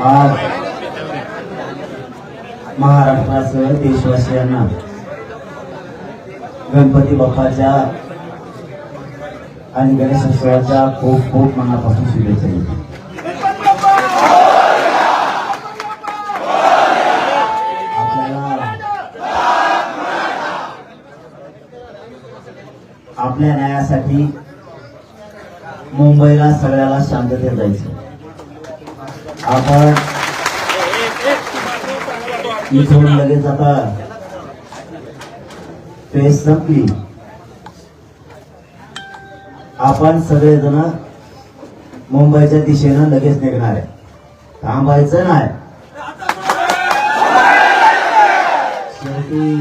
आज महाराष्ट्रासह देशवासियांना गणपती बाप्पाच्या आणि गणेशोत्सवाच्या खूप खूप मनापासून शुभेच्छा देतो. आपल्याला आपल्या न्यायासाठी मुंबईला सगळ्याला शांततेत जायचं. आपण इथून लगेच आता फेस संपली. आपण सगळेजण मुंबईच्या दिशेनं लगेच निघणार आहे. थांबायचं नाही. शेवटी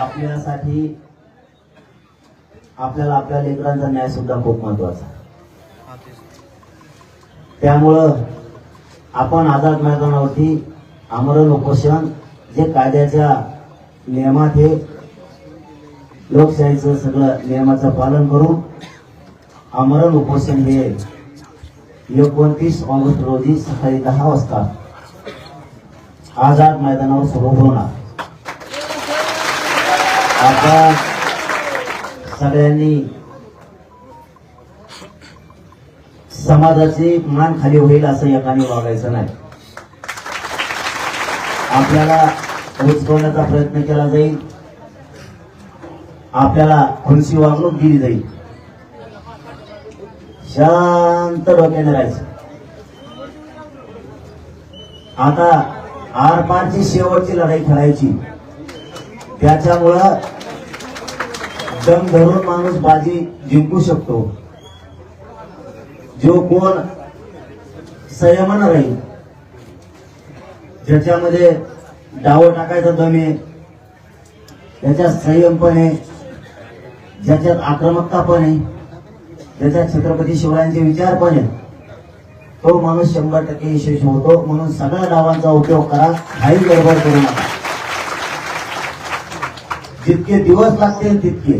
आपल्यासाठी आपल्याला आपल्या लेकरांचा न्याय सुद्धा खूप महत्त्वाचा त्यामुळं आपण आझाद मैदानावरती आमरण उपोषण जे कायद्याच्या नियमात हे लोकशाहीचं सगळं नियमाचं पालन करून आमरण उपोषण हे एकोणतीस ऑगस्ट रोजी सकाळी दहा वाजता आझाद मैदानावर सुरू होणार. आता सगळ्यांनी समाजाची मान खाली होईल असं एकाने वागायचं नाही. आपल्याला उचकवण्याचा प्रयत्न केला जाईल. आपल्याला खुलशी वागणूक दिली जाईल. शांत डोक्याने राहायचं. आता आरपारची शेवटची लढाई खेळायची. त्याच्यामुळं दम धरून माणूस बाजी जिंकू शकतो. जो कोण संयमन राहील ज्याच्यामध्ये डाव टाकायचा दम त्याच्यात संयम पण आहे ज्याच्यात आक्रमकता पण आहे ज्याच्यात छत्रपती शिवरायांचे विचार पण आहे तो माणूस शंभर टक्के यशस्वी होतो. म्हणून सगळ्या डावांचा उपयोग करा. काही गडबड करू नका. जितके दिवस लागतील तितके.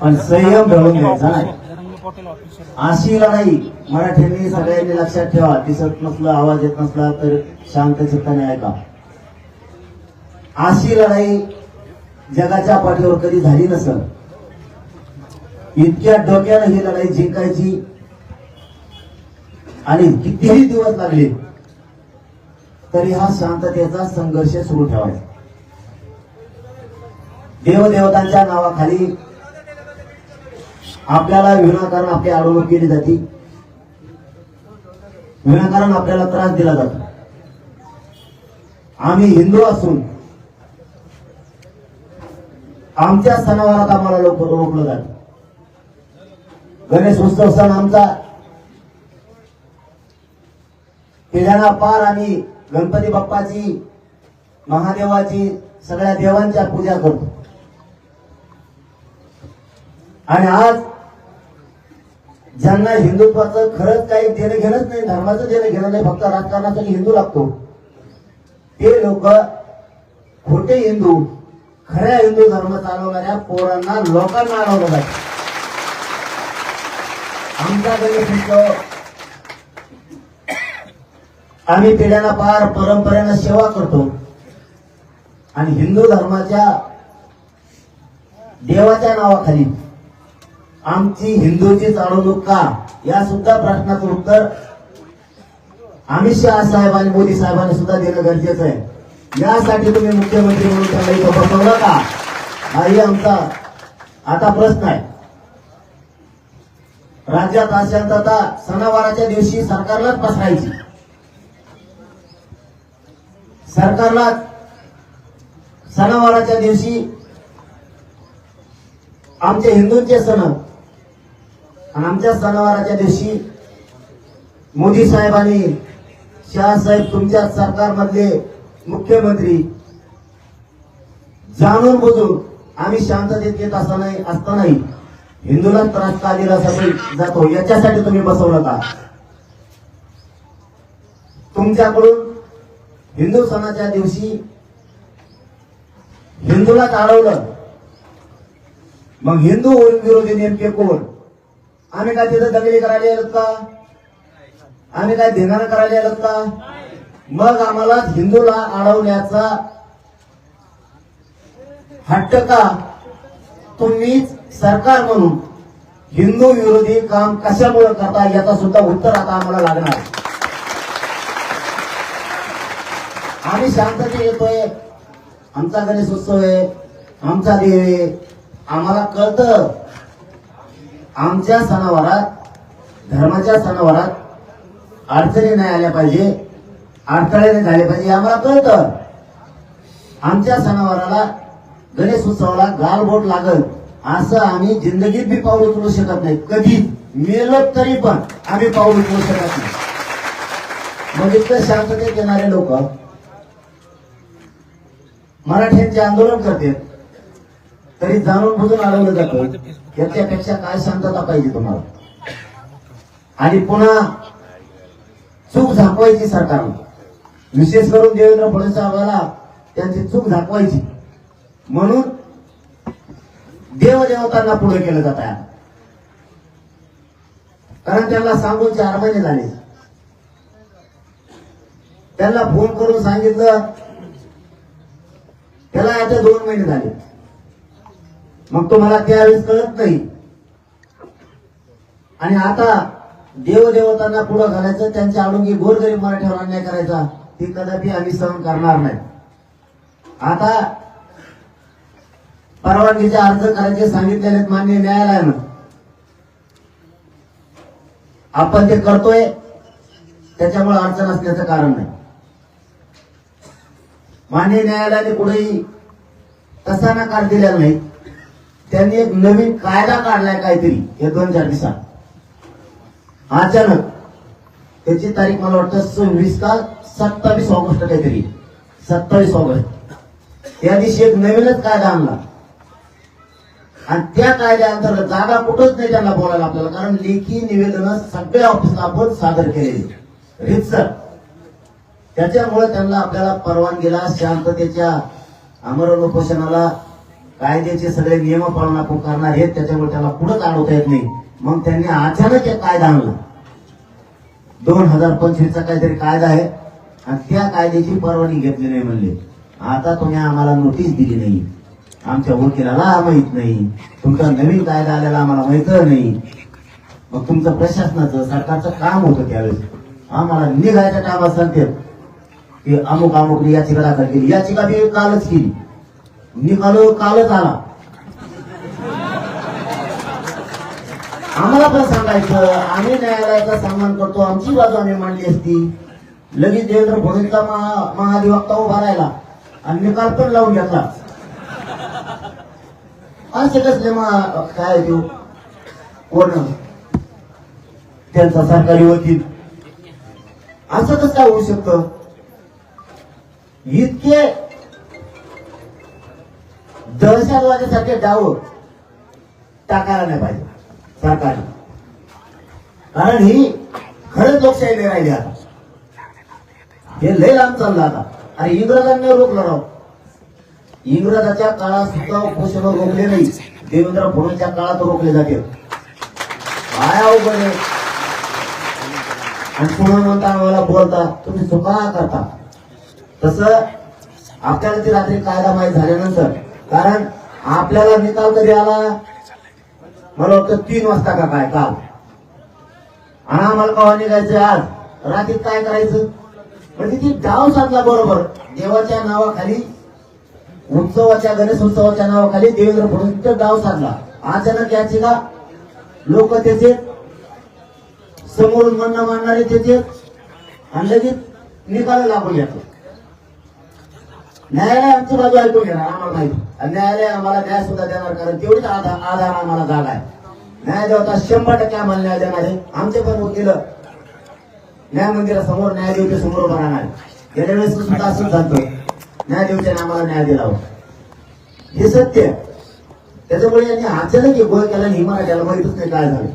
पण संयम धरून घ्यायचा नाही. अशी लढाई मराठ्यांनी सगळ्यांनी लक्षात ठेवा. दिसत नसलं आवाज येत नसला तर शांत चित्ताने ऐका. अशी लढाई जगाच्या पाठीवर कधी झाली नसल. इतक्या डोक्यानं ही लढाई जिंकायची आणि कितीही दिवस लागले तरी हा शांततेचा संघर्ष सुरू ठेवायचा. देवदेवतांच्या नावाखाली आपल्याला विनाकारण आपली अडवणूक केली जाते. विनाकारण आपल्याला त्रास दिला जातो. आम्ही हिंदू असून आमच्या सणावारात आम्हाला लोक रोखलं जातं. गणेश उत्सव सण आमचा पिढ्याना पार आम्ही गणपती बाप्पाची महादेवाची सगळ्या देवांच्या पूजा करतो. आणि आज ज्यांना हिंदुत्वाचं खरंच काही देणं घेणंच नाही धर्माचं देणं घेणं नाही फक्त राजकारणासाठी हिंदू लागतो. ते लोक खोटे हिंदू खऱ्या हिंदू धर्म चालवणाऱ्या पोरांना लोकांना अडवलं पाहिजे. आमच्याकडे आम्ही पिढ्यांना पार परंपरेनं सेवा करतो. आणि हिंदू धर्माच्या देवाच्या नावाखाली आमची हिंदूची चाळवणूक का? या सुद्धा प्रश्नाचं उत्तर अमित शहा साहेब आणि मोदी साहेबांनी सुद्धा देणं गरजेचं आहे. यासाठी तुम्ही मुख्यमंत्री म्हणून त्यांना इथं बसवलं का? हाही आमचा आता प्रश्न आहे. राज्यात अशांतता सणावाराच्या दिवशी सरकारलाच पसरायची. सरकारला सणावाराच्या दिवशी आमचे हिंदूंचे सण आमच्या सणावाराच्या दिवशी मोदी साहेबांनी शहासाहेब तुमच्या सरकारमधले मुख्यमंत्री जाणून बुजून आम्ही शांततेत येत असतानाही असतानाही हिंदूला त्रास का दिला जातो. याच्यासाठी तुम्ही बसवलं का? तुमच्याकडून हिंदू सणाच्या दिवशी हिंदूला टाळवलं मग हिंदू विरोधी नेमके कोण? आम्ही काय तिथं दंगली करायला गेलो का आम्ही काय धिंगाणा करायला आलो का मग आम्हाला हिंदूला अडवण्याचा हट्ट का तुम्हीच सरकार म्हणून हिंदू विरोधी काम कशामुळे करता याचा सुद्धा उत्तर आता आम्हाला लागणार आम्ही शांतते येतोय. आमचा गणेश उत्सव आहे. आमचा देव आहे. आम्हाला कळतं आमच्या सणावारात धर्माच्या सणावारात अडचणी नाही आल्या पाहिजे अडथळे नाही झाले पाहिजे आम्हाला कळतं. आमच्या सणावाराला गणेश उत्सवाला गालबोट लागल असं आम्ही जिंदगीत बी पाऊल उचलू शकत नाही. कधी? मेलो तरी पण आम्ही पाऊल उचलू शकत नाही. मग इतकं शांततेत येणारे लोक मराठ्यांचे आंदोलन करते तरी जाणून बुजून अडवलं जातं याच्यापेक्षा काय शांतता पाहिजे तुम्हाला? आणि पुन्हा चूक झाकवायची सरकारनं. विशेष करून देवेंद्र फडणवीस त्यांची चूक झाकवायची. म्हणून देवदेवतांना पुढे केलं जात आहे कारण त्यांना सांगून चार महिने झाले. त्यांना फोन करून सांगितलं त्याला आता दोन महिने झाले. मग तुम्हाला त्यावेळेस कळत नाही. आणि आता देवदेवतांना पुढं घालायचं त्यांच्या आडून गोरगरीब मराठ्यावर अन्याय करायचा ती कदापि आम्ही सहन करणार नाही. आता परवानगीचे अर्ज करायचे सांगितलेले आहेत मान्य न्यायालयानं. आपण ते करतोय त्याच्यामुळे अडचण असल्याचं कारण नाही. मान्य न्यायालयाने कुठेही तसा नकार दिलेला नाही. त्यांनी एक नवीन कायदा काढलाय काहीतरी. या दोन चार दिवसात. अचानक. त्याची तारीख मला वाटतं सव्वीस का सत्तावीस ऑगस्ट काहीतरी. सत्तावीस ऑगस्ट. त्या दिवशी एक नवीनच कायदा आणला. आणि त्या कायद्याअंतर्गत जागा कुठंच नाही त्यांना बोलायला आपल्याला कारण लेखी निवेदन सगळ्या ऑफिसला आपण सादर केलेली रितसर त्याच्यामुळे त्यांना आपल्याला परवानगीला शांततेच्या आमरण उपोषणाला कायद्याचे सगळे नियम पालन आपण करणार आहेत त्याच्यामुळे त्याला पुढेच अडवता येत नाही. मग त्यांनी अचानक एक कायदा आणला. दोन हजार पंचवीसचा काहीतरी कायदा आहे आणि त्या कायद्याची परवानगी घेतली नाही म्हणले. आता तुम्ही आम्हाला नोटीस दिली नाही. आमच्या वकिलाला माहीत नाही. तुमचा नवीन कायदा आलेला आम्हाला माहीत नाही. मग तुमचं प्रशासनाचं सरकारचं काम होतं त्यावेळेस. आम्हाला निघायच्या कामात सांगते की अमुक अमुक याचिका दाखल केली. याचिका मी कालच केली. निकाल कालच आला. आम्हाला पण सांगायचं आम्ही न्यायालयाचा सन्मान करतो आमची बाजू आम्ही मांडली असती. लगेच देवेंद्र फडणवीसचा महाधिवक्ता उभा राहिला आणि निकाल पण लावून घेतला. असे कसले मग काय देऊ कोण? त्यांचा सरकारी वकील. असं कसं काय होऊ शकतं? इतके दहशतवादासारखे डाव टाकायला नाही पाहिजे. सरकारने. कारण ही खरंच लोकशाही नाही राहिली आता. हे लय लांब चाललं आता. आणि इंग्रजांनी रोखलं राव. इंग्रजाच्या काळात सुद्धा उपोषण रोखले नाही. देवेंद्र फडणवीसच्या काळात रोखले जाते. काय अवघड आहे आणि पुढे म्हणता आम्हाला बोलता तुम्ही चुका करता. तसं आपल्याला ती रात्री कायदा माहीत झाल्यानंतर कारण आपल्याला निकाल कधी आला? मला वाटतं तीन वाजता का काय? काल. आणि आम्हाला कवा निघायचं आज? रात्रीत काय करायचं? म्हणजे ती डाव साधला बरोबर. देवाच्या नावाखाली उत्सवाच्या गणेश उत्सवाच्या नावाखाली देवेंद्र फडणवीस डाव साधला अचानक याची का? लोक त्याचे समोरून म्हणणं मांडणारे त्याचे आणि लगेच निकाल लागून येतो. न्यायालय आमची बाजू ऐकून घेणार आम्हाला माहिती. आणि न्यायालय आम्हाला न्याय सुद्धा देणार कारण तेवढीच आधार आधार आम्हाला जागा आहे. न्याय देवता शंभर टक्के आम्हाला न्याय देणार आहे. आमचे पण वकील न्याय मंदिरासमोर न्यायदेवच्या समोर उभा राहणार गेल्या वेळेस सुद्धा असंच झालं. न्यायदेवच्याने आम्हाला न्याय दिला होता. हे सत्य त्याच्यामुळे यांनी अचानक एक गोळ केला आणि ही मराठ्याला माहितच नाही काय झालं.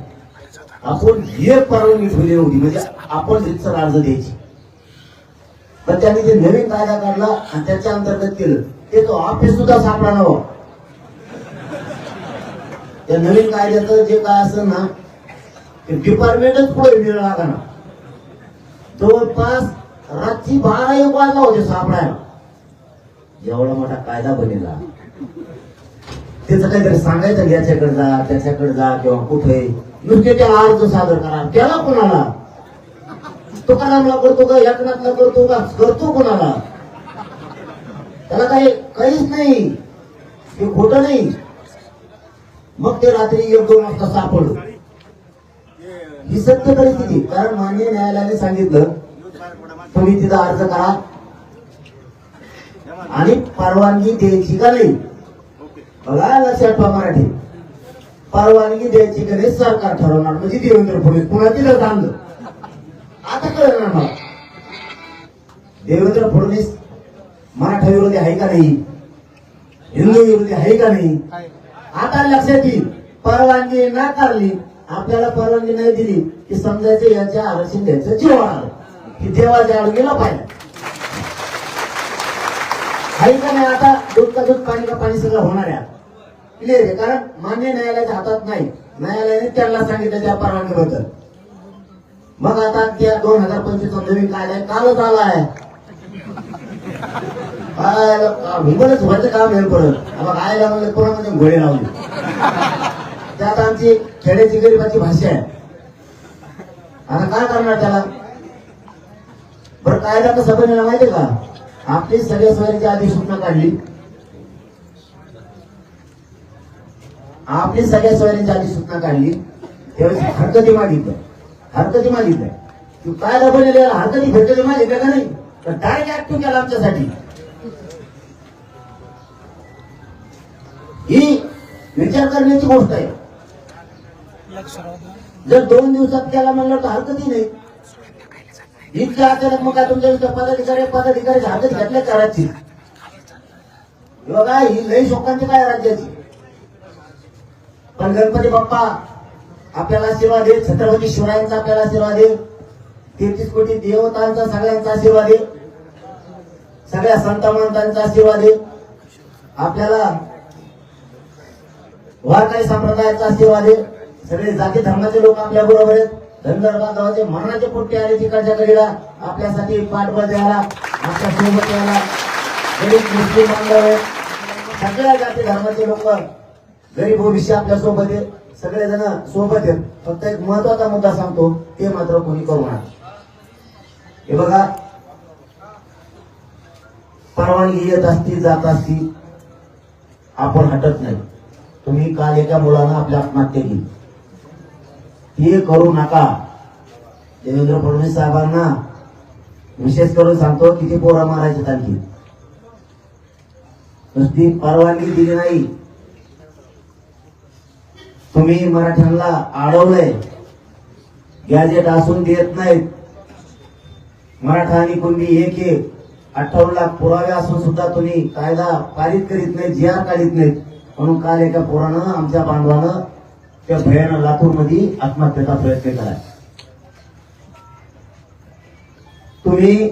आपण हे परवानगी ठेवली नव्हती. म्हणजे आपण रितसर अर्ज द्यायची पण त्यांनी जे नवीन कायदा काढला आणि त्याच्या अंतर्गत केलं ते तो ऑफिस सुद्धा सापडा नव्हा त्या नवीन कायद्याचं जे काय असं ना ते डिपार्टमेंटच पुढे वेळ लागा ना जवळपास रात्री बारा एक वाजला होते सापडायला. एवढा मोठा कायदा बनेला. त्याचं काहीतरी सांगायचं याच्याकडे जा त्याच्याकडे जा किंवा कुठे. नुसते त्याला अर्ज सादर करा. त्याला कोणाला? तुकारामला करतो का एकनाथला करतो का? करतो कोणाला? त्याला काही काहीच नाही. हे खोट नाही. मग ते रात्री एक दोन वाजता सापडलं. ही सत्य परिस्थिती. कारण माननीय न्यायालयाने सांगितलं तुम्ही तिथं अर्ज करा. आणि परवानगी द्यायची का नाही? बघा लक्षात ठेवा मराठी. परवानगी द्यायची का नाही सरकार ठरवणार. म्हणजे देवेंद्र फडणवीस. पुन्हा तिथं आता कळणार मला. देवेंद्र फडणवीस मराठा विरोधी आहे का नाही? हिंदू विरोधी आहे का नाही? आता लक्षात येईल. परवानगी नाकारली आपल्याला परवानगी नाही दिली की समजायचं याच्या आरक्षण द्यायचं जीव आलं. की देवाच्या आड गेला पाहिजे. आहे का नाही आता दूध का दूध पाणी का पाणी सगळं होणार आहे? क्लिअर आहे. कारण मान्य न्यायालयाच्या हातात नाही. न्यायालयाने त्यांना सांगितलं त्या परवानगीबद्दल. मग आता त्या दोन हजार पंचवीस नवीन कायदा आहे, कालच आलाय हिंगोलच व्हायचं काम हे परत. मग लावले कोण म्हणजे घोडे लावले? त्यात आमची खेड्याची गरीबाची भाषा आहे. आता काय करणार त्याला? बरं कायदा कसा बनला माहितीये का? आपली सगळ्या सोयीची सूचना काढली. आपली सगळ्या सोयीची आधी सूचना काढली त्यावेळेस हरकती मागितलं. हरकती मागितलं तू कायदा बनेल हरकती भेटली मागितलं का नाही? तर डायरेक्ट ऍक्टिव्ह केला आमच्यासाठी. ही विचार करण्याची गोष्ट आहे. जर दोन दिवसात केला म्हणलं तर हरकतही नाही. इतक्या अचानक मग काय तुमच्या पदाधिकारी पदाधिकारी हरकत घेतल्या करायची बघा ही लई शोकांची काय राज्याची? पण गणपती बाप्पा आपल्याला आशीर्वाद दे छत्रपती शिवरायांचा आपल्याला आशीर्वाद दे. तेहतीस कोटी देवतांचा सगळ्यांचा आशीर्वाद दे. सगळ्या संत महंतांचा आशीर्वाद दे. आपल्याला वारकरी संप्रदायाचा आशीर्वाद आहे सगळे जाती धर्माचे लोक आपल्या बरोबर आहेत. धनगर बांधवाचे मरणाचे पोट्टे आले तिकडच्या कडीला आपल्यासाठी पाठबळ द्यायला आपल्यासोबत यायला. गरीब मुस्लिम बांधव आहेत. सगळ्या जाती धर्माचे लोक गरीब भविष्य आपल्यासोबत आहेत. सगळेजण सोबत आहेत. फक्त एक महत्त्वाचा मुद्दा सांगतो ते मात्र कोणी करू नका. हे बघा परवानगी येत असती जात असती आपण हटत नाही. तुम्ही काल एका मुलानं आपली आत्महत्या केली. हे करू नका. देवेंद्र फडणवीस साहेबांना विशेष करून सांगतो किती पोरा मारायचे आणखी. नुसती परवानगी दिली नाही. तुम्ही मराठ्यांना अडवलंय गॅजेट असून देत नाहीत. मराठा आणि कुणबी एक एक. अठ्ठावन्न लाख पुरावे असून सुद्धा तुम्ही कायदा पारित करीत नाही जी आर काढीत नाहीत. म्हणून काल एका पोरानं आमच्या बांधवानं त्या भयानं लातूरमध्ये आत्महत्येचा प्रयत्न केला. तुम्ही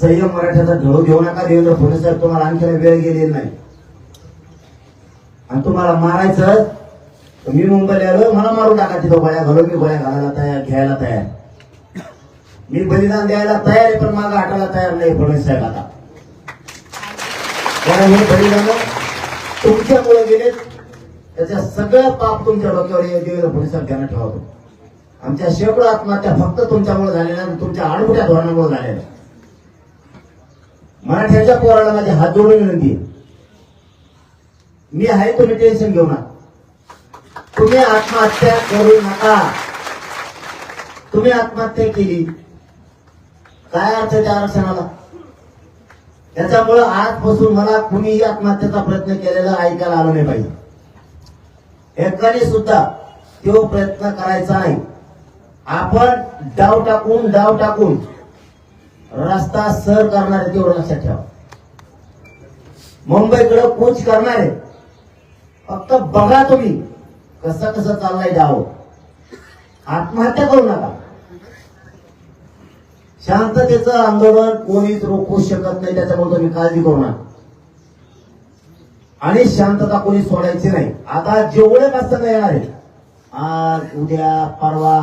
संयम मराठ्याचा झळू घेऊ नका देवेंद्र फडणवीस साहेब तुम्हाला आणखी वेळ गेलेला नाही. आणि तुम्हाला मारायचं तर मी मुंबईला आलो मला मारून टाका तिथं गोळ्या घालून मी गोळ्या घालायला तयार घ्यायला तयार. मी बलिदान द्यायला तयार आहे पण मागं हटायला तयार नाही फडणवीस साहेब आता. कारण हे बलिदान तुमच्यामुळे गेले त्याच्या सगळं पाप तुमच्या डोक्यावर हे देवेंद्र फडणवीस साहेब ध्यानात ठेवतो आमच्या शेकडो आत्महत्या फक्त तुमच्यामुळे झालेल्या आणि तुमच्या आडमुठ्या धोरणामुळे झालेल्या मराठ्याच्या पोराला माझी हात जोडून विनंती मी आहे तुम्ही टेन्शन घेऊ नका. तुम्ही आत्महत्या करू नका. तुम्ही आत्महत्या केली. काय अर्थ आहे त्या आरक्षणाला? त्याच्यामुळं आजपासून मला कुणीही आत्महत्येचा प्रयत्न केलेला ऐकायला आलं नाही पाहिजे. एकाने सुद्धा तो प्रयत्न करायचा नाही. आपण डाव टाकून डाव टाकून रस्ता सर करणार आहे तेवढं लक्षात ठेवा. मुंबईकडे कूच करणार आहे. फक्त बघा तुम्ही. कसं कसं चाललंय डाव आत्महत्या करू नका. शांततेचं आंदोलन कोणीच रोखू शकत नाही त्याच्यामुळे तुम्ही काळजी करू नका. आणि शांतता कोणी सोडायची नाही. आता जेवढे प्रसंग येणार आहे आज उद्या परवा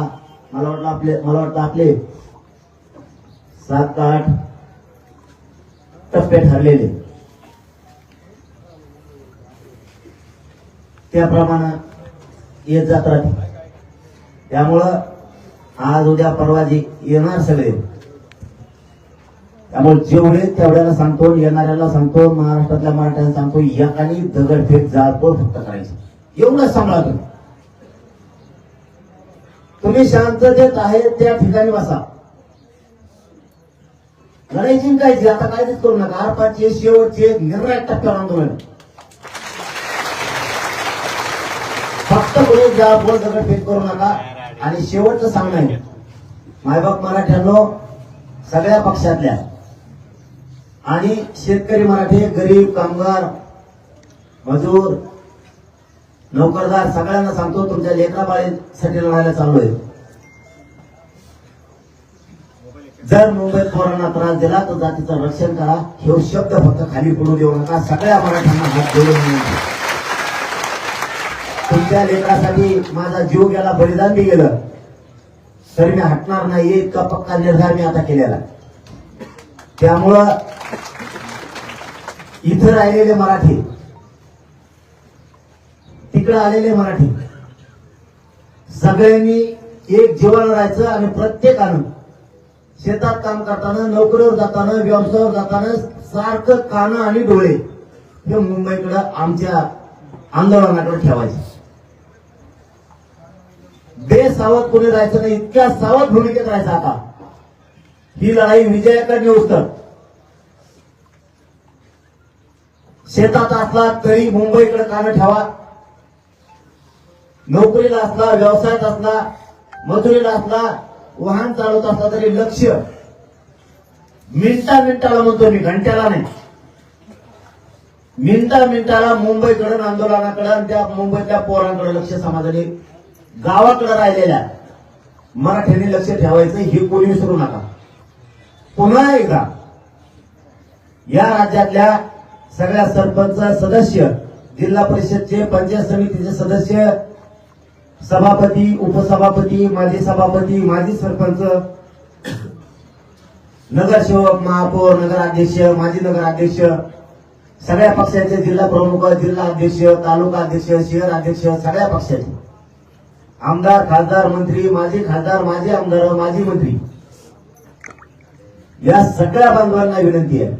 मला वाटलं आपले मला वाटतं आपले सात आठ टप्पे ठरलेले. त्याप्रमाणे येत जात राहते. त्यामुळं आज उद्या परवा जे येणार सगळे त्यामुळे जेवढे तेवढ्याला सांगतो येणाऱ्याला सांगतो महाराष्ट्रातल्या मराठ्याला सांगतो एकाने दगडफेक जातो फक्त करायचं. एवढं सांभाळा तुम्ही. तुम्ही शांततेत आहे त्या ठिकाणी बसा. लढायची काय आता कायच करू नका. आरपाचे शेवटचे निर्णायक टप्प्यावर आंदोलन फक्त कोणी जाळपोळ दगडफेक करू नका. आणि शेवटचं सांगणं मायबाप मराठ्यांनो सगळ्या पक्षातल्या आणि शेतकरी मराठी गरीब कामगार मजूर नोकरदार सगळ्यांना सांगतो तुमच्या लेकरा बाळीसाठी लढायला चाललोय. जर मुंबईत पोरांना त्रास दिला तर जातीचं रक्षण करा. हे शब्द फक्त खाली पडू देऊ नका. सगळ्या मराठ्यांना हात जोडून विनंती. लेकरासाठी माझा जीव गेला बलिदान बी गेलं तरी मी हटणार नाही इतका पक्का निर्धार मी आता केलेला त्यामुळं इथं राहिलेले मराठी तिकडं आलेले मराठी सगळ्यांनी एक जीवन राहायचं आणि प्रत्येकानं शेतात काम करताना नोकरीवर जाताना व्यवसायावर जाताना सारखं कानं आणि डोळे हे मुंबईकडं आमच्या आंदोलनाकडे ठेवायचे बेसावध कोणी राहायचं नाही इतक्या सावध भूमिकेत राहायचं आता. ही लढाई विजयाकडे नेऊस तर शेतात असला तरी मुंबईकडे कानं ठेवा. नोकरीला असला व्यवसायात असला मजुरीला असला वाहन चालवत असला तरी लक्ष. मिनटा मिनिटाला म्हणतो मी घंट्याला नाही. मिनटा मिनिटाला मुंबईकडून आंदोलनाकडे आणि त्या मुंबईतल्या पोरांकडे लक्ष समाजाने गावाकडे राहिलेल्या मराठ्यांनी लक्ष ठेवायचं हे कोणी विसरू नका. पुन्हा एकदा या राज्यातल्या सगळ्या सरपंच सदस्य जिल्हा परिषदचे पंचायत समितीचे सदस्य सभापती उपसभापती माजी सभापती माजी सरपंच नगरसेवक महापौर नगराध्यक्ष माजी नगराध्यक्ष सगळ्या पक्षाचे जिल्हा प्रमुख जिल्हा अध्यक्ष तालुका अध्यक्ष शहर अध्यक्ष सगळ्या पक्षाचे. आमदार खासदार मंत्री माजी खासदार माजी आमदार माजी मंत्री. या सगळ्या बांधवांना विनंती आहे.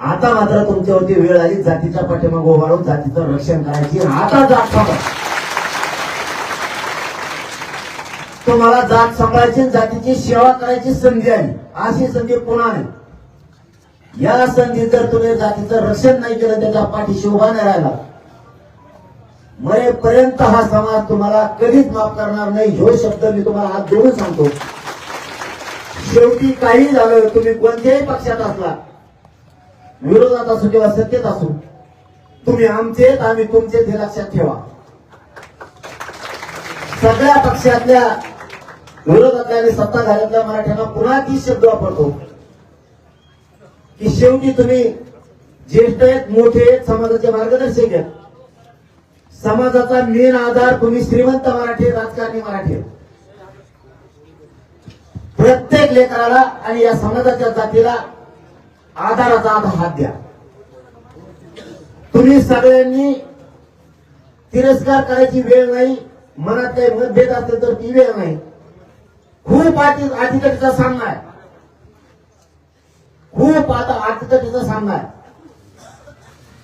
आता मात्र तुमच्यावरती वेळ आली जातीच्या पाठीमागे उभारून जातीचं रक्षण करायची. आता जात सांभाळ तुम्हाला जात सांभाळायची जातीची सेवा करायची संधी आली अशी संधी पुन्हा नाही. या संधी जर तुम्ही जातीचं रक्षण नाही केलं त्याच्या पाठीशी उभा नाही राहिला मरेपर्यंत हा समाज तुम्हाला कधीच माफ करणार नाही. ह्यो शब्द मी तुम्हाला हात जोडून सांगतो. शेवटी काही झालं तुम्ही कोणत्याही पक्षात असला विरोधात असो किंवा सत्तेत असो तुम्ही आमचे आम्ही तुमचे हे लक्षात ठेवा. सगळ्या पक्षातल्या विरोधातल्या आणि सत्ताधाऱ्यातल्या मराठ्यांना पुन्हा तीच शब्द वापरतो. की शेवटी तुम्ही ज्येष्ठ आहेत मोठे आहेत समाजाचे मार्गदर्शक आहेत. समाजाचा मेन आधार तुम्ही श्रीमंत मराठी राजकारणी मराठी प्रत्येक लेकराला आणि या समाजाच्या जातीला आधाराचा आधार हात द्या. तुम्ही सगळ्यांनी तिरस्कार करायची वेळ नाही मनात काही मतभेद असेल तर ती वेळ नाही. खूप आधी अतिकटीचा सामना आहे. खूप आता अतिकटीचा सामना आहे.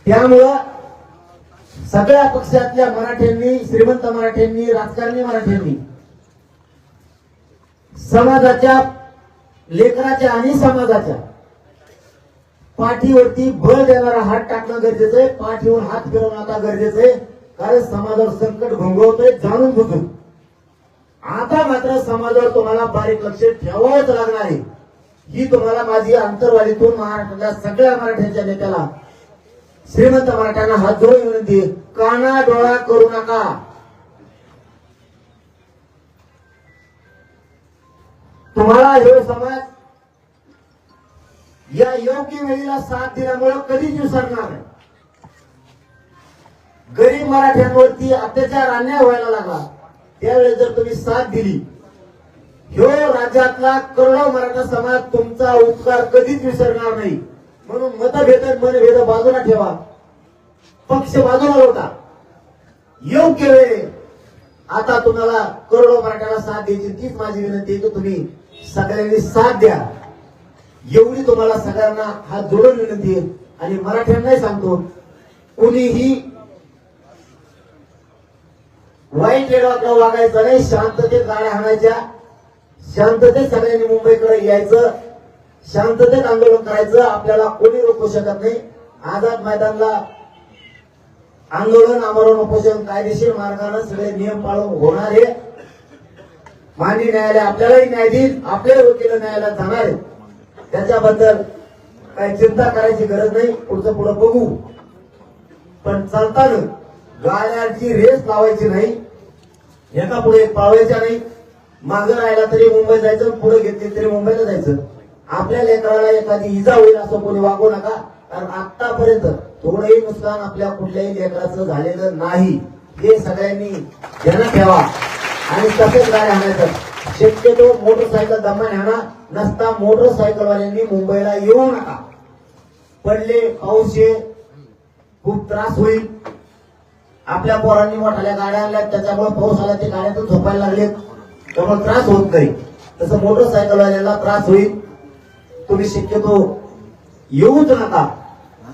त्यामुळं सगळ्या पक्षातल्या मराठ्यांनी श्रीमंत मराठ्यांनी राजकारणी मराठ्यांनी समाजाच्या लेकराच्या आणि समाजाच्या पाठीवरती बळ देणारा हात टाकणं गरजेचं आहे पाठीवर हात फिरवणं आता गरजेचं आहे कारण समाजावर संकट घोंगवतोय जाणून बुजून. आता मात्र समाजावर तुम्हाला बारीक लक्ष ठेवावंच लागणार आहे. ही तुम्हाला माझी अंतरवालीतून महाराष्ट्रातल्या सगळ्या मराठ्यांच्या नेत्याला श्रीमंत मराठ्यांना हात जोडून विनंती काना डोळा करू नका. तुम्हाला हे समाज या योग्य वेळेला साथ दिल्यामुळे कधीच विसरणार गरीब मराठ्यांवरती अत्याचार अन्याय व्हायला लागला. त्यावेळेस जर तुम्ही साथ दिली ह्यो राज्यातला करोडो मराठा समाज तुमचा उपकार कधीच विसरणार नाही. म्हणून मतभेद मनभेद बाजूला ठेवा. पक्ष बाजूला होता. योग्य वेळे आता तुम्हाला करोडो मराठ्याला साथ द्यायची तीच माझी विनंती आहे. की तुम्ही सगळ्यांनी साथ द्या. एवढी तुम्हाला सगळ्यांना हात जोडून विनंती आहे. आणि मराठ्यांनाही सांगतो कुणीही वाईट वेळाकडे वागायचं नाही. शांततेत गाड्या आणायच्या. शांततेत सगळ्यांनी मुंबईकडे यायचं. शांततेत आंदोलन करायचं आपल्याला कोणी रोखू शकत नाही. आझाद मैदानला आंदोलन आमरण उपोषण कायदेशीर मार्गाने सगळे नियम पाळून होणार आहे. माननीय न्यायालय आपल्यालाही न्याय देईल आपल्याला वकील न्यायालयात जाणार आहे. त्याच्याबद्दल काही चिंता करायची गरज नाही पुढचं पुढं बघू. पण चालताना गाड्यांची रेस लावायची नाही एका पुढे एक पाळवायच्या नाही. मागं राहिला तरी मुंबई जायचं पुढे घेतली तरी मुंबईला जायचं. आपल्या लेकराला एखादी इजा होईल असं कोणी वागू नका. कारण आतापर्यंत थोडंही नुकसान आपल्या कुठल्याही लेकराचं झालेलं नाही. हे सगळ्यांनी ध्यानात ठेवा. आणि तसेच गाड्या आणायचं. शक्यतो मोटरसायकल दमान आणा. नसता मोटरसायकलवाल्यांनी मुंबईला येऊ नका. पडले पाऊस ये खूप त्रास होईल. आपल्या पोरांनी मोठाल्या गाड्या आणल्या त्याच्यामुळे पाऊस आला ते गाड्यातून झोपायला लागले त्यामुळे त्रास होत नाही. तसं मोटरसायकलवाल्याला त्रास होईल. तुम्ही शक्यतो येऊच नका.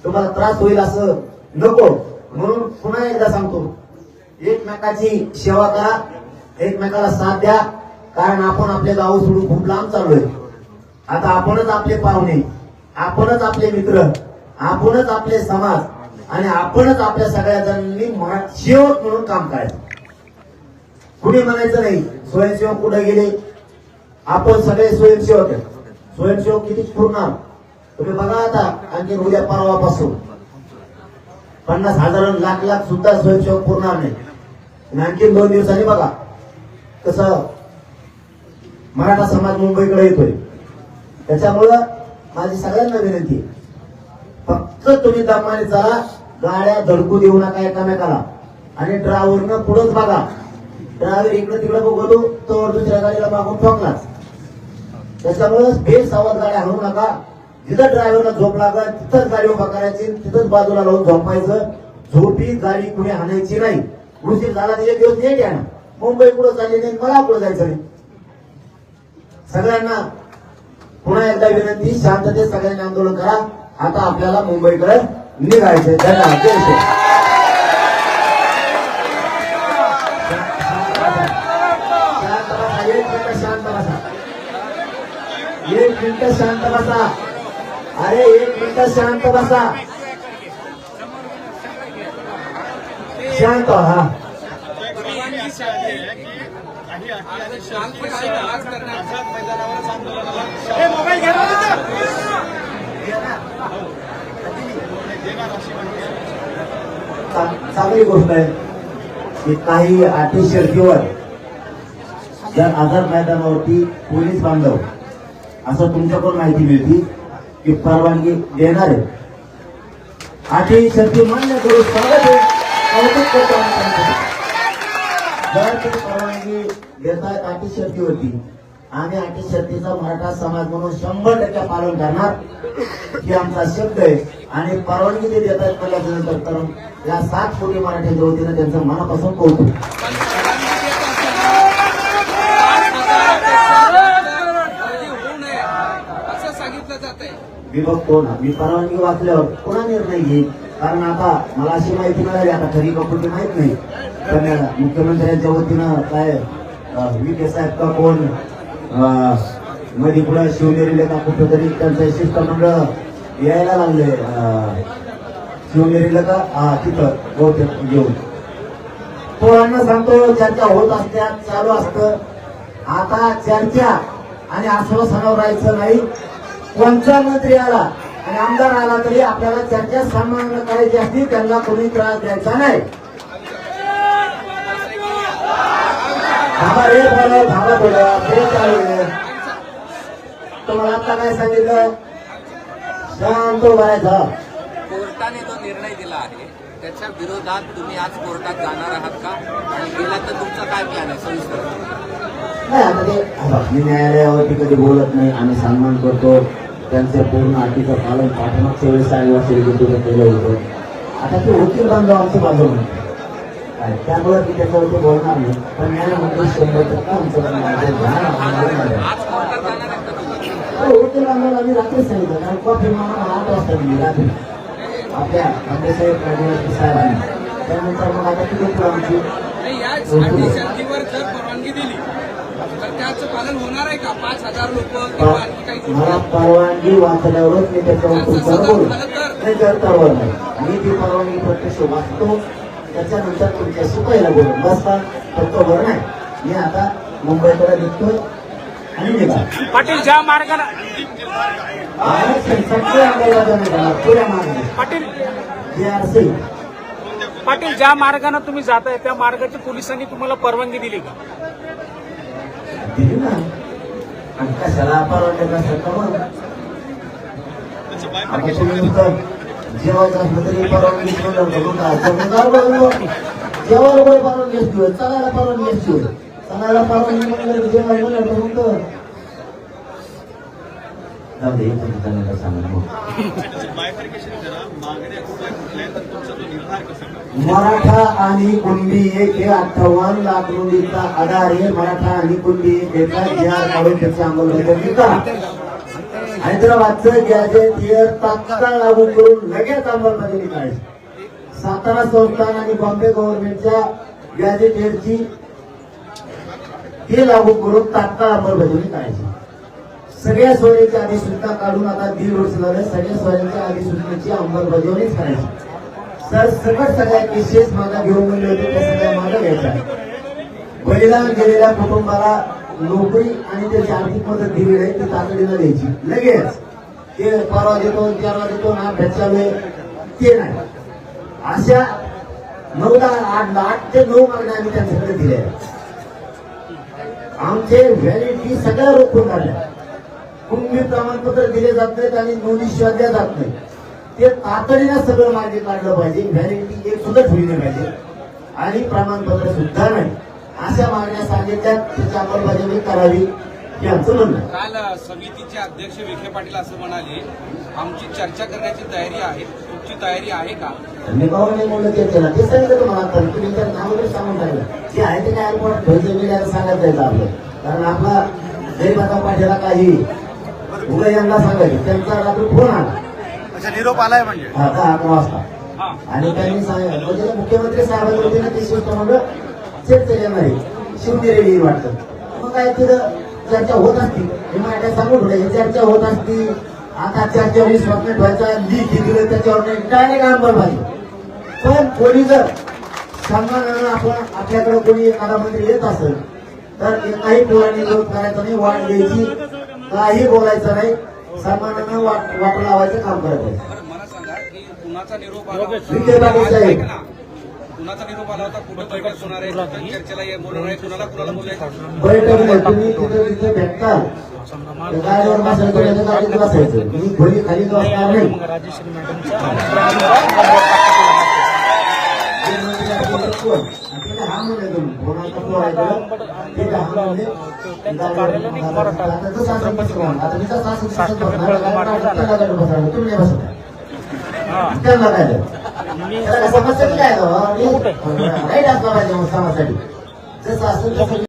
तुम्हाला त्रास होईल असं नको. म्हणून पुन्हा एकदा सांगतो एकमेकाची सेवा करा एकमेकाला साथ द्या. कारण आपण आपले गाव सोडून खूप लांब चाललोय. आता आपणच आपले पाहुणे आपणच आपले मित्र आपणच आपले समाज आणि आपणच आपल्या सगळ्या जणांनी महा- सेवक म्हणून काम करायचं. कुणी म्हणायचं नाही स्वयंसेवक कुठे गेले? आपण सगळे स्वयंसेवक आहे स्वयंसेवक किती पुरणार तुम्ही बघा आता आणखी उद्या परवापासून. पन्नास हजार लाख लाख सुद्धा स्वयंसेवक पुरणार नाही. आणखी दोन दिवसांनी बघा कसं मराठा समाज मुंबईकडे येतोय. त्याच्यामुळं माझी सगळ्यांना विनंती फक्त तुम्ही दमाने चला गाड्या धडकू देऊ नका एकामेकाला. आणि ड्रायव्हरनं पुढंच बघा. ड्रायव्हर इकडं तिकडं बघतो तो दुसऱ्या गाडीला मागून ठोकलाच. त्याच्यामुळे बेसावध गाड्या हलवू नका. जिथं ड्रायव्हरला झोप लागल तिथंच गाडी उभा करायची तिथंच बाजूला लावून झोपायचं. झोपी गाडी कुणी आणायची नाही. उशीर झाला तर एक दिवस नेट या ना मुंबई पुढे चालली नाही मला पुढे जायचं नाही. सगळ्यांना पुन्हा एकदा विनंती शांततेत सगळ्यांनी आंदोलन करा. आता आपल्याला मुंबईकडे निघायचंय. धन्यवाद. एक मिनिट शांत बसा. अरे एक मिनिट शांत बसा. शांत हा. चांगली गोष्ट आहे. की काही अटी शर्तीवर या आझाद मैदानावरती पोलीस बांधव असं तुमच्याकडून माहिती मिळती की परवानगी देणार. आहे आजही शर्ती मान्य करू स्वागत आहे. कौतुक करतो जर तुम्ही परवानगी देतायत अटी होती आम्ही अटी शर्तीचा मराठा समाज म्हणून शंभर टक्के पालन करणार ही आमचा शब्द आहे. आणि परवानगी ते देतात आहेत नंतर तर या सात कोटी मराठ्यांच्या वतीनं त्यांचं मनापासून कौतुक होऊ नये असं सांगितलं जात आहे मी बघतो ना मी परवानगी वाचल्यावर कोणा निर्णय घेईन. कारण आता मला अशी माहिती मिळाली आता खरी कपूरची माहीत नाही. पण मुख्यमंत्र्यांच्या वतीनं काय अं, के साहेब का कोणमध्ये पुढे शिवनेरीला का कुठं तरी त्यांचं शिष्टमंडळ यायला लागले शिवनेरीला का? हा तिथं बहुतेक घेऊन पोरांना सांगतो चर्चा होत असत्या चालू असतं. आता चर्चा आणि आश्वासनावर राहायचं नाही. कोणता मंत्री आला आणि आमदार आला तरी आपल्याला चर्चा सन्मान करायची असती त्यांना कोणी त्रास द्यायचा नाही. थांबा रे बोलव थांबा थोडं. ते चालू तुम्हाला आता काय सांगितलं? शांत उभा राहायचं कोर्टाने जो निर्णय दिला आहे त्याच्या विरोधात तुम्ही आज कोर्टात जाणार आहात का? आणि गेला तर तुमचा काय प्लॅन आहे? सविस्तर. नाही आता ते आता मी न्यायालयावरती कधी बोलत नाही. आम्ही सन्मान करतो. त्यांचं पूर्ण अटीचं पालन पाठमागच्या वेळेस आदिवासी विरोधी केलं होतं. आता ते वकील बांधव आमची बाजू म्हणते त्यामुळे मी त्याच्यावरती बोलणार नाही. पण मी म्हणतो शंभर टक्के आमचं हो, वकील बांधवाला आम्ही रात्री सांगितलं कारण कॉफी मला आठ वाजता दिली रात्री. आपल्या आंबेसाहेब राजेवाडी साहेबांनी. त्यानंतर मग आता किती आमची? परवानगी दिली पालन होणार आहे का? पाच हजार लोक किंवा आणखी काही मला? परवानगी वाचल्यावरच मी त्याच्यावर बोलू. नाही मी ती परवानगी प्रत्यक्ष वाचतो त्याच्यानंतर तुमच्याशी पहिला बोलू. बसता फक्त वर नाही. मी आता मुंबईकडे निघतोय आणि निघा पाटील ज्या मार्गाने अंमलबजावणी पुऱ्या मार्गाने पाटील. जे आर सी पाटील ज्या मार्गाने तुम्ही जाताय त्या मार्गाची पोलिसांनी तुम्हाला परवानगी दिली का? दिली ना आणि कशाला परवानगी नसेल मग जेवायचं असलं तरी परवानगी? जेवायला परवानगी असते? चालायला परवानगी असते? चालायला परवानगी म्हणलं जेवायला म्हणलं तर तो निर्धार कसा सांगणार मराठा आणि कुणबी एक हे अठ्ठावन्न लाख रुपयांचा आधार आहे. मराठा आणि कुणबी एक याचा जी आर अंमलबजावणी करा. हैदराबादचं गॅजेट हे तात्काळ लागू करून लगेच अंमलबजावणी करायची सातारा संस्थान आणि बॉम्बे गव्हर्नमेंटच्या गॅजेट हेडची हे लागू करून तात्काळ अंमलबजावणी करायची सगळ्या सोयीच्या अधिसूचना काढून आता दीड वर्ष झालं सगळ्या सोयीच्या अधिसूचनेची अंमलबजावणीच करायची. सर सगळं सगळ्या केसेस माझा घेऊन गेले होते त्या सगळ्या माझा घ्यायच्या बलिदान गेलेल्या कुटुंबाला नोकरी आणि त्याची आर्थिक मदत दिली नाही ती तातडीनं द्यायची. लगेच. ते परवा देतो तेरवा देतो ना भेटच्यावे ते नाही. अशा नऊ दहा आठ आठ ते नऊ मागण्या आम्ही त्यांच्याकडे दिल्या आमचे व्हॅलिडिटी सगळ्या रोखून काढल्या कुणबी प्रमाणपत्र दिले जात नाहीत आणि नोंदी शोधल्या जात नाही ते तातडीनं सगळं मार्गे काढलं पाहिजे. व्हॅलिडिटी एक सुद्धा ठेवली नाही पाहिजे. आणि प्रमाणपत्र सुद्धा नाही. अशा मागण्या सांगितल्या त्याची अंमलबजावणी करावी हे आमचं म्हणणं. काल समितीचे अध्यक्ष विखे पाटील असं म्हणाले आमची चर्चा करण्याची तयारी आहे. तुमची तयारी आहे का? मी भाऊ नाही म्हणलं ते सांगितलं तुम्हाला आता. तुम्ही तर नाव वगैरे सांगून टाकलं. ते आहे ते काय आपण ढोलचं मिळायला सांगायचं जायचं आपलं. कारण आपला गरीबाचा पाठीला काही उगा यांना सांगायचं. त्यांचा रात्री फोन आला. अच्छा निरोप आलाय म्हणजे? आता अकरा वाजता. हा. आणि त्यांनी सांगितलं म्हणजे मुख्यमंत्री साहेबांनी होते ना ते शिष्टमंडळ चर्चा घेणार आहे शिवती रेडी वाटतं. मग काय तिथं चर्चा होत असती. मी माझ्या सांगून ठेवलं चर्चा होत असती. आता चर्चा वीस वाजता ठेवायचा लिखी दिलं त्याच्यावर डायरेक्ट आंदोलन पाहिजे. पण कोणी जर सन्मानानं आपण आपल्याकडे कोणी एखादा मंत्री येत असेल तर एकाही पोरांनी विरोध करायचा नाही वाट द्यायची काही बोलायचं नाही. सन्मानानं वाट वाट लावायचं काम करायचं बरं मला सांगा की कुणाचा निरोप आला विखे होता पाटील साहेब. ऐक ना. कुणाचा निरोप आला होता? कुठं बैठक होणार आहे? कुठं चर्चेला ये- बोलणार आहे? कुणाला कुणाला बोलायचं? बैठक नाही तुम्ही तिथं तिथं भेटता त्या गाडीवर बसायचं नाही तर गाडीत बसायचं? तुम्ही खोली खाली बसणार नाही. राजेश्री ते कोण? आपल्याला हा म्हणले तुम्ही कोणाचा फोन आहे ते हा म्हणले. आता तसं करा. आता मी तसं. त्याला गाडीवर बसणार. तुम्ही नाही बसणार. त्यांना काय समस्या काय? राईट असला पाहिजे मग समाजासाठी जसं असेल तसं